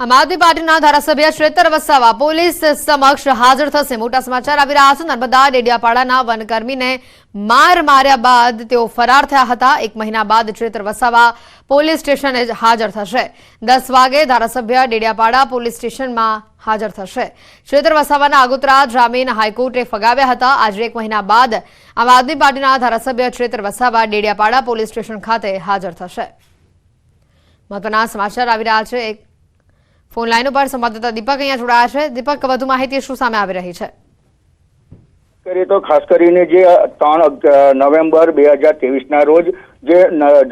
આમ આદમી પાર્ટીના ધારાસભ્ય શ્વેતર વસાવા પોલીસ સમક્ષ હાજર થશે. મોટા સમાચાર આવી રહ્યા છે. નર્મદા, ડેડિયાપાડાના વનકર્મીને માર માર્યા બાદ તેઓ ફરાર થયા હતા. એક મહિના બાદ શ્વેતર વસાવા પોલીસ સ્ટેશને હાજર થશે. દસ વાગે ધારાસભ્ય ડેડિયાપાડા પોલીસ સ્ટેશનમાં હાજર થશે. શ્વેતર વસાવાના આગોતરા જામીન હાઈકોર્ટે ફગાવ્યા હતા. આજે એક મહિના બાદ આમ આદમી પાર્ટીના ધારાસભ્ય શ્વેતર વસાવા ડેડિયાપાડા પોલીસ સ્ટેશન ખાતે હાજર થશે. મહત્વના સમાચાર આવી રહ્યા છે. એક ફોન લાઈન ઉપર સંવાદદાતા દીપક અહીંયા જોડાયા છે. દીપક, વધુ માહિતી શું સામે આવી રહી છે? કરીએ તો ખાસ કરીને જે ત્રણ નવેમ્બર બે હજાર ત્રેવીસના રોજ જે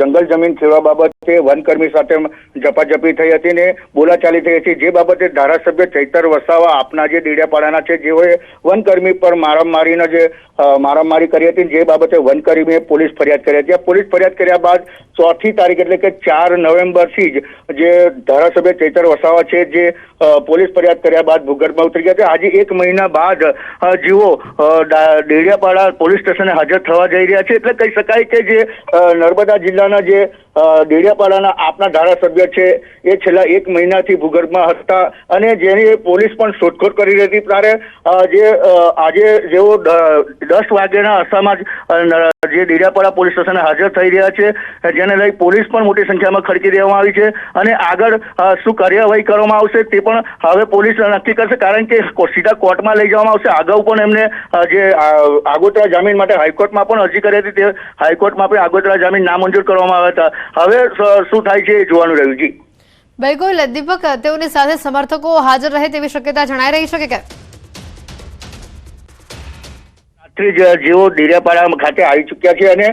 જંગલ જમીન ખેડવા બાબતે વનકર્મી સાથે ઝપાઝપી થઈ હતી ને બોલાચાલી થઈ હતી. જે બાબતે ધારાસભ્ય ચૈતર વસાવા આપના જે ડેડિયાપાડાના છે જેઓએ વનકર્મી પર મારામારીનો જે મારામારી કરી હતી જે બાબતે વનકર્મીએ પોલીસ ફરિયાદ કરી હતી. આ પોલીસ ફરિયાદ કર્યા બાદ ચોથી તારીખ એટલે કે ચાર નવેમ્બરથી જ જે ધારાસભ્ય ચૈતર વસાવા છે જે પોલીસ ફરિયાદ કર્યા બાદ ભૂગર્ભમાં ઉતરી ગયા છે. આજે એક મહિના બાદ અ, ડેડિયાપાડા પોલીસ સ્ટેશને હાજર થવા જઈ રહ્યા છે. એટલે કહી શકાય કે જે નર્મદા જિલ્લાના જે ડેડિયાપાડાના આપના ધારાસભ્ય છે. એ છેલ્લા એક મહિનાથી ભૂગર્ભમાં હતા અને જેની પોલીસ પણ શોધખોળ કરી રહી હતી. ત્યારે જે આજે જેઓ દસ વાગ્યાના અરસામાં જ જે ડેડિયાપાડા પોલીસ સ્ટેશને હાજર થઈ રહ્યા છે, જેને લઈ પોલીસ પણ મોટી સંખ્યામાં ખડકી દેવામાં આવી છે અને આગળ શું કાર્યવાહી કરવામાં આવશે તે પણ હવે પોલીસ નક્કી કરશે. કારણ કે સીધા કોર્ટમાં લઈ જવામાં આવશે. અગાઉ પણ એમને જે આગોતરા જામીન માટે હાઈકોર્ટમાં પણ અરજી કરી હતી. તે હાઈકોર્ટમાં પણ આગોતરા જામીન નામંજૂર કરવામાં આવ્યા હતા. હવે શું થાય છે એ જોવાનું રહ્યું જી. બિલકુલ દીપક તેઓની સાથે સમર્થકો હાજર રહે તેવી શક્યતા જણાઈ રહી છે કે જેઓ ડેડિયાપાડા ખાતે આવી ચૂક્યા છે અને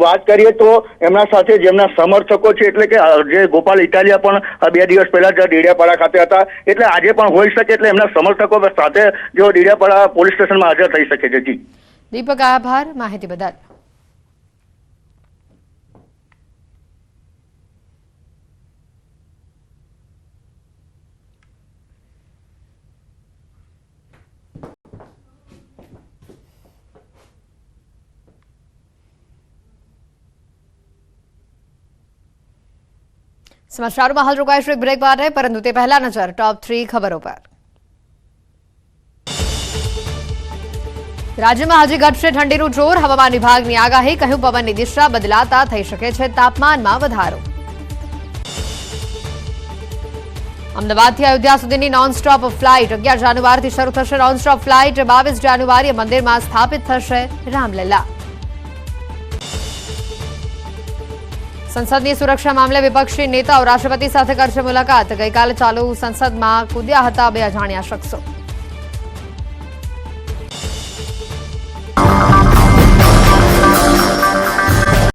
વાત કરીએ તો એમના સાથે જેમના સમર્થકો છે એટલે કે જે ગોપાલ ઇટાલિયા પણ બે દિવસ પહેલા જ ડેડિયાપાડા ખાતે હતા. એટલે આજે પણ હોઈ શકે એટલે એમના સમર્થકો સાથે જેઓ ડેડિયાપાડા પોલીસ સ્ટેશનમાં હાજર થઈ શકે છે જી. દીપક આભાર. માહિતી બદલ. સમાચારોમાં હાલ રોકાઈશું એક બ્રેક માટે પરંતુ તે પહેલા નજર ટોપ થ્રી ખબરો પર. રાજ્યમાં હજી ઘટશે ઠંડીનું જોર. હવામાન વિભાગની આગાહી કહ્યું, પવનની દિશા બદલાતા થઈ શકે છે, તાપમાનમાં વધારો. અમદાવાદથી અયોધ્યા સુધીની નોનસ્ટોપ ફ્લાઇટ અગિયાર જાન્યુઆરીથી શરૂ થશે નોનસ્ટોપ ફ્લાઇટ બાવીસ જાન્યુઆરીએ મંદિરમાં સ્થાપિત થશે રામલલ્લા સંસદની સુરક્ષા મામલે વિપક્ષી નેતાઓ રાષ્ટ્રપતિ સાથે કરશે મુલાકાત. ગઈકાલે ચાલુ સંસદમાં કૂદ્યા હતા બે અજાણ્યા શખ્સો.